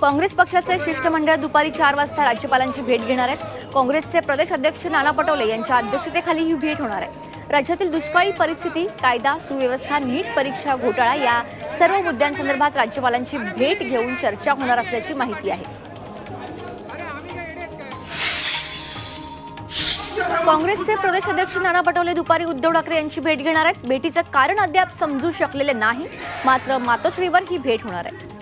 काँग्रेस पक्षाचे शिष्टमंडळ दुपारी चार वाजता राज्यपालांची भेट घेणार आहेत. काँग्रेसचे प्रदेश अध्यक्ष नाना पटोले यांच्या अध्यक्षतेखाली ही भेट होणार आहे. राज्यातील दुष्काळी परिस्थिती कायदा सुव्यवस्था नीट परीक्षा घोटाळा या सर्व मुद्द्यांसंदर्भात राज्यपालांची भेट घेऊन चर्चा होणार असल्याची माहिती आहे. काँग्रेसचे प्रदेश अध्यक्ष नाना पटोले दुपारी उद्धव ठाकरे यांची भेट घेणार आहेत. भेटीचं कारण अद्याप समजू शकलेले नाही. मात्र मातोश्रीवर ही भेट होणार आहे.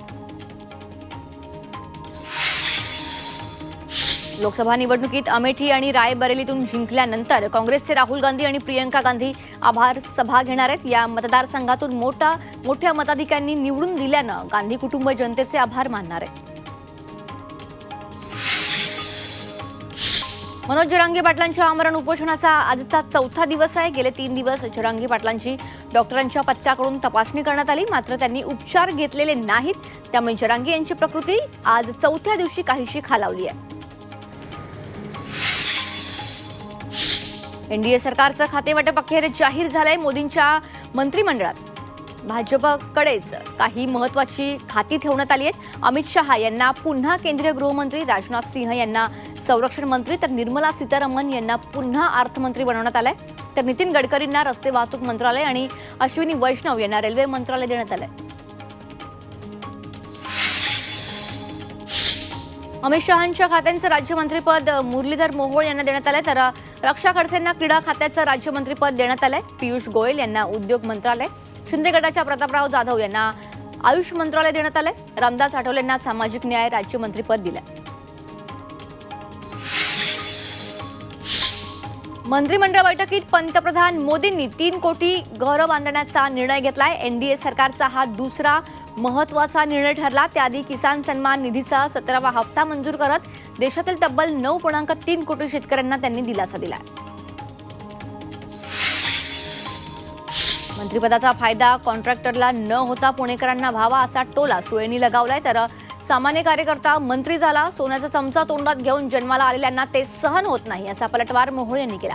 लोकसभा निवडणुकीत अमेठी आणि रायबरेलीतून जिंकल्यानंतर काँग्रेसचे राहुल गांधी आणि प्रियंका गांधी आभार सभा घेणार आहेत. या मतदारसंघातून मोठा मोठ्या मताधिकाऱ्यांनी निवडून दिल्यानं गांधी कुटुंब जनतेचे आभार मानणार आहे मनोज जरांगे पाटलांच्या आमरण उपोषणाचा आजचा चौथा दिवस आहे. गेले तीन दिवस जरांगे पाटलांची डॉक्टरांच्या पथकाकडून तपासणी करण्यात आली. मात्र त्यांनी उपचार घेतलेले नाहीत. त्यामुळे जरांगे यांची प्रकृती आज चौथ्या दिवशी काहीशी खालावली आहे. एनडीए सरकारचं खातेवाटप अखेर जाहीर झालंय मोदींच्या मंत्रिमंडळात. भाजपकडेच काही महत्वाची खाती ठेवण्यात आली आहेत. अमित शहा यांना पुन्हा केंद्रीय गृहमंत्री राजनाथ सिंह यांना संरक्षण मंत्री तर निर्मला सीतारामन यांना पुन्हा अर्थमंत्री बनवण्यात आलंय. तर नितीन गडकरींना रस्ते वाहतूक मंत्रालय आणि अश्विनी वैष्णव यांना रेल्वे मंत्रालय देण्यात आलंय. अमित शहांच्या खात्यांचं राज्यमंत्रीपद मुरलीधर मोहोळ यांना देण्यात आलंय. तर रक्षा खडसेंना क्रीडा खात्याचं राज्यमंत्रीपद देण्यात आलंय. पियुष गोयल यांना उद्योग मंत्रालय शिंदे गटाच्या प्रतापराव जाधव यांना आयुष मंत्रालय देण्यात आलंय. रामदास आठवले यांना सामाजिक न्याय राज्यमंत्रीपद दिलंय. मंत्रिमंडळ बैठकीत पंतप्रधान मोदींनी तीन कोटी घरं बांधण्याचा निर्णय घेतलाय. एनडीए सरकारचा हा दुसरा महत्त्वाचा निर्णय ठरला. त्याआधी किसान सन्मान निधीचा सतरावा हप्ता मंजूर करत देशातील तब्बल नऊ पूर्णांक तीन कोटी शेतकऱ्यांना त्यांनी दिलासा दिला मंत्रिपदाचा फायदा कॉन्ट्रॅक्टरला न होता पुणेकरांना व्हावा असा टोला सुळेंनी लगावलाय. तर सामान्य कार्यकर्ता मंत्री झाला सोन्याचा चमचा तोंडात घेऊन जन्माला आलेल्यांना ते सहन होत नाही असा पलटवार मोहोळ यांनी केला.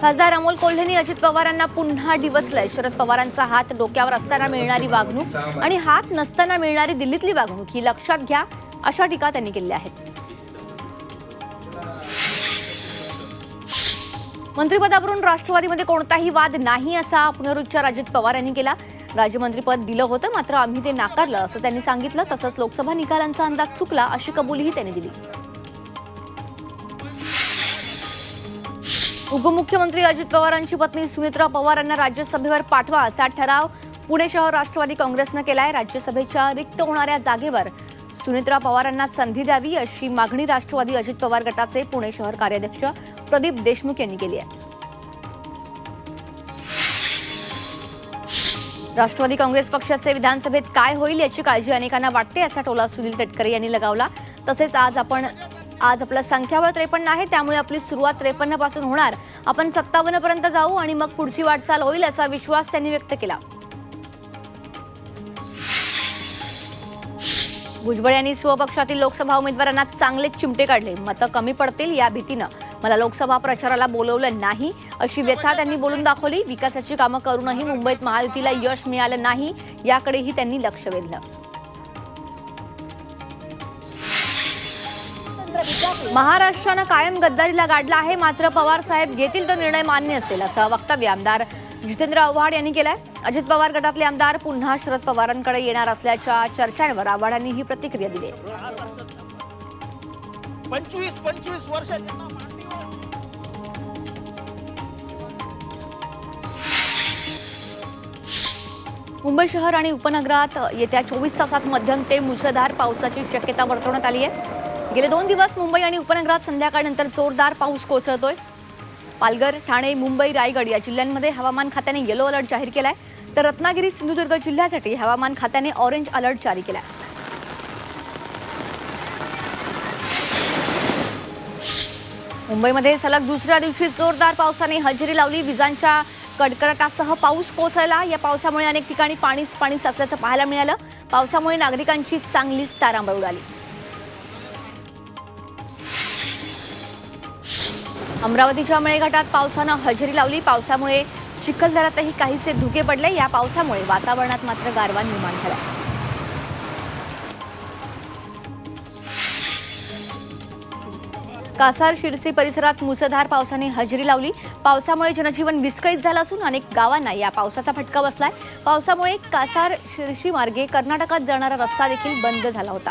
खासदार अमोल कोल्हेंनी अजित पवारांना पुन्हा डिवचलंय. शरद पवारांचा हात डोक्यावर असताना मिळणारी वागणूक आणि हात नसताना मिळणारी दिल्लीतली वागणूक ही लक्षात घ्या अशा टीका त्यांनी केल्या आहेत. मंत्रिपदावरून राष्ट्रवादीमध्ये कोणताही वाद नाही असा पुनरुच्चार अजित पवार यांनी केला. राज्यमंत्रीपद दिलं होतं मात्र आम्ही ते नाकारलं असं त्यांनी सांगितलं. तसंच लोकसभा निकालांचा अंदाज चुकला अशी कबुलीही त्यांनी दिली. उपमुख्यमंत्री अजित पवारांची पत्नी सुमित्रा पवार यांना राज्यसभेवर पाठवा असा ठराव पुणे शहर राष्ट्रवादी काँग्रेसनं केलाय. राज्यसभेच्या रिक्त होणाऱ्या जागेवर सुनेत्रा पवारांना संधी द्यावी अशी मागणी राष्ट्रवादी अजित पवार गटाचे पुणे शहर कार्याध्यक्ष प्रदीप देशमुख यांनी केली आहे. राष्ट्रवादी काँग्रेस पक्षाचे विधानसभेत काय होईल याची काळजी अनेकांना वाटते असा टोला सुनील तटकरे यांनी लगावला. तसेच आज आपण आज आपलं संख्याबळ त्रेपन्न आहे त्यामुळे आपली सुरुवात त्रेपन्नपासून होणार. आपण सत्तावन्न पर्यंत जाऊ आणि मग पुढची वाटचाल होईल असा विश्वास त्यांनी व्यक्त केला. भुजबळ यांनी स्वपक्षातील लोकसभा उमेदवारांना चांगले चिमटे काढले. मतं कमी पडतील या भीतीनं. मला लोकसभा प्रचाराला बोलवलं नाही अशी व्यथा त्यांनी बोलून दाखवली. विकासाची कामं करूनही मुंबईत महायुतीला यश मिळालं नाही याकडेही त्यांनी लक्ष वेधलं. महाराष्ट्रानं कायम गद्दारीला गाडला आहे. मात्र पवार साहेब घेतील तो निर्णय मान्य असेल असं वक्तव्य आमदार जितेंद्र आव्हाड यांनी केलंय. अजित पवार गटातले आमदार पुन्हा शरद पवारांकडे येणार असल्याच्या चर्चांवर आव्हाडांनी ही प्रतिक्रिया दिली. पंचवीस पंचवीस मांडीवर मुंबई शहर आणि उपनगरात येत्या चोवीस तासात मध्यम ते मुसळधार पावसाची शक्यता वर्तवण्यात आली आहे. गेले दोन दिवस मुंबई आणि उपनगरात संध्याकाळनंतर जोरदार पाऊस कोसळतोय. पालघर ठाणे मुंबई रायगड या जिल्ह्यांमध्ये हवामान खात्याने येलो अलर्ट जाहीर केलाय. तर रत्नागिरी सिंधुदुर्ग जिल्ह्यासाठी हवामान खात्याने ऑरेंज अलर्ट जारी केलाय. मुंबईमध्ये सलग दुसऱ्या दिवशी जोरदार पावसाने हजेरी लावली. विजांच्या कडकडाटासह पाऊस कोसळला. या पावसामुळे अनेक ठिकाणी पाणीच पाणी साचल्याचं पाहायला मिळालं. पावसामुळे नागरिकांची चांगलीच तारांबळ उडाली. अमरावतीच्या मेळघाटात पावसानं हजेरी लावली. पावसामुळे चिखलदरातही काहीसे धुके पडले. या पावसामुळे वातावरणात मात्र गारवा निर्माण झाला. कासार शिरसी परिसरात मुसळधार पावसाने हजेरी लावली. पावसामुळे जनजीवन विस्कळीत झालं असून अनेक गावांना या पावसाचा फटका बसलाय. पावसामुळे कासार शिरशी मार्गे कर्नाटकात जाणारा रस्ता देखील बंद झाला होता.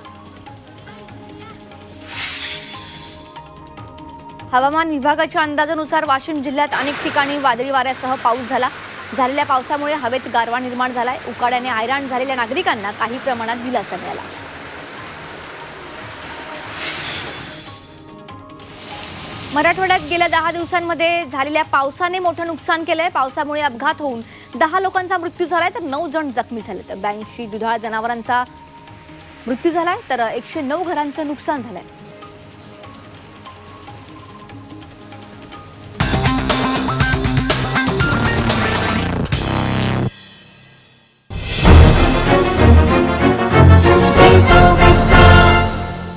हवामान विभागाच्या अंदाजानुसार वाशिम जिल्ह्यात अनेक ठिकाणी वादळी वाऱ्यासह पाऊस झाला. झालेल्या पावसामुळे हवेत गारवा निर्माण झालाय. उकाड्याने हैराण झालेल्या नागरिकांना काही प्रमाणात दिलासा मिळाला. मराठवाड्यात गेल्या दहा दिवसांमध्ये झालेल्या पावसाने मोठं नुकसान केलंय. पावसामुळे अपघात होऊन दहा लोकांचा मृत्यू झालाय तर नऊ जण जखमी झाले. तर ब्याऐंशी दुधाळ जनावरांचा मृत्यू झालाय. तर एकशे नऊ घरांचं नुकसान झालंय.